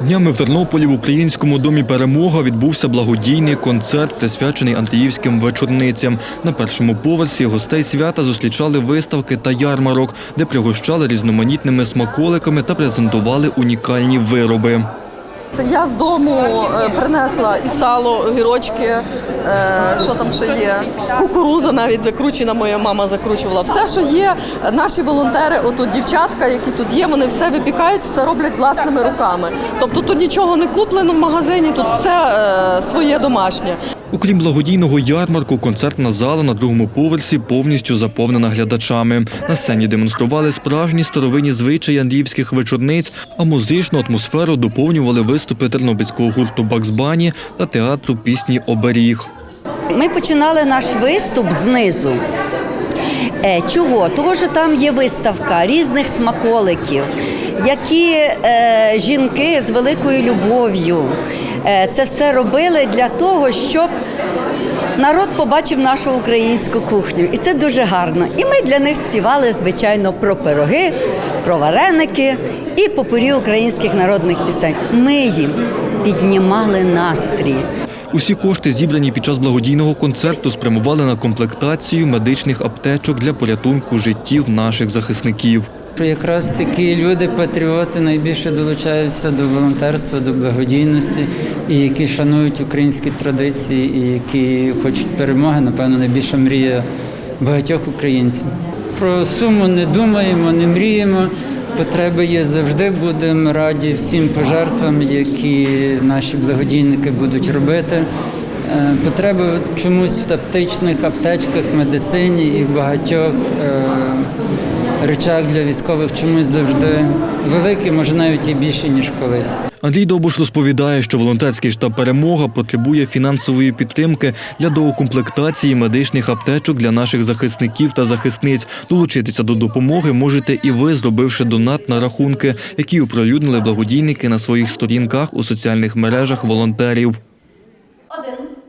Днями в Тернополі в Українському домі Перемога відбувся благодійний концерт, присвячений Андріївським вечорницям. На першому поверсі гостей свята зустрічали виставки та ярмарок, де пригощали різноманітними смаколиками та презентували унікальні вироби. Я з дому е, принесла і сало, огірочки, е, що там ще є. Кукуруза навіть закручена, моя мама закручувала. Все, що є, наші волонтери, отут дівчатка, які тут є, вони все випікають, все роблять власними руками. Тобто тут нічого не куплено в магазині, тут все е, своє домашнє. Окрім благодійного ярмарку, концертна зала на другому поверсі повністю заповнена глядачами. На сцені демонстрували справжні старовинні звичаї андріївських вечорниць, а музичну атмосферу доповнювали виступи тернопільського гурту Баксбані та театру пісні Оберіг. Ми починали наш виступ знизу. Е, Чого? Того, що там є виставка різних смаколиків, які е, жінки з великою любов'ю це все робили для того, щоб народ побачив нашу українську кухню. І це дуже гарно. І ми для них співали, звичайно, про пироги, про вареники і попурі українських народних пісень. Ми їм піднімали настрій. Усі кошти, зібрані під час благодійного концерту, спрямували на комплектацію медичних аптечок для порятунку життів наших захисників. Що якраз такі люди, патріоти, найбільше долучаються до волонтерства, до благодійності, і які шанують українські традиції, і які хочуть перемоги, напевно, найбільша мрія багатьох українців. Про суму не думаємо, не мріємо. Потреби є завжди. Будемо раді всім пожертвам, які наші благодійники будуть робити. Е, Потреби чомусь в аптечних аптечках, медицині і в багатьох е, речах для військових чомусь завжди великі, може навіть і більше, ніж колись. Андрій Довбуш розповідає, що волонтерський штаб перемога потребує фінансової підтримки для доукомплектації медичних аптечок для наших захисників та захисниць. Долучитися до допомоги можете і ви, зробивши донат на рахунки, які оприлюднили благодійники на своїх сторінках у соціальних мережах волонтерів.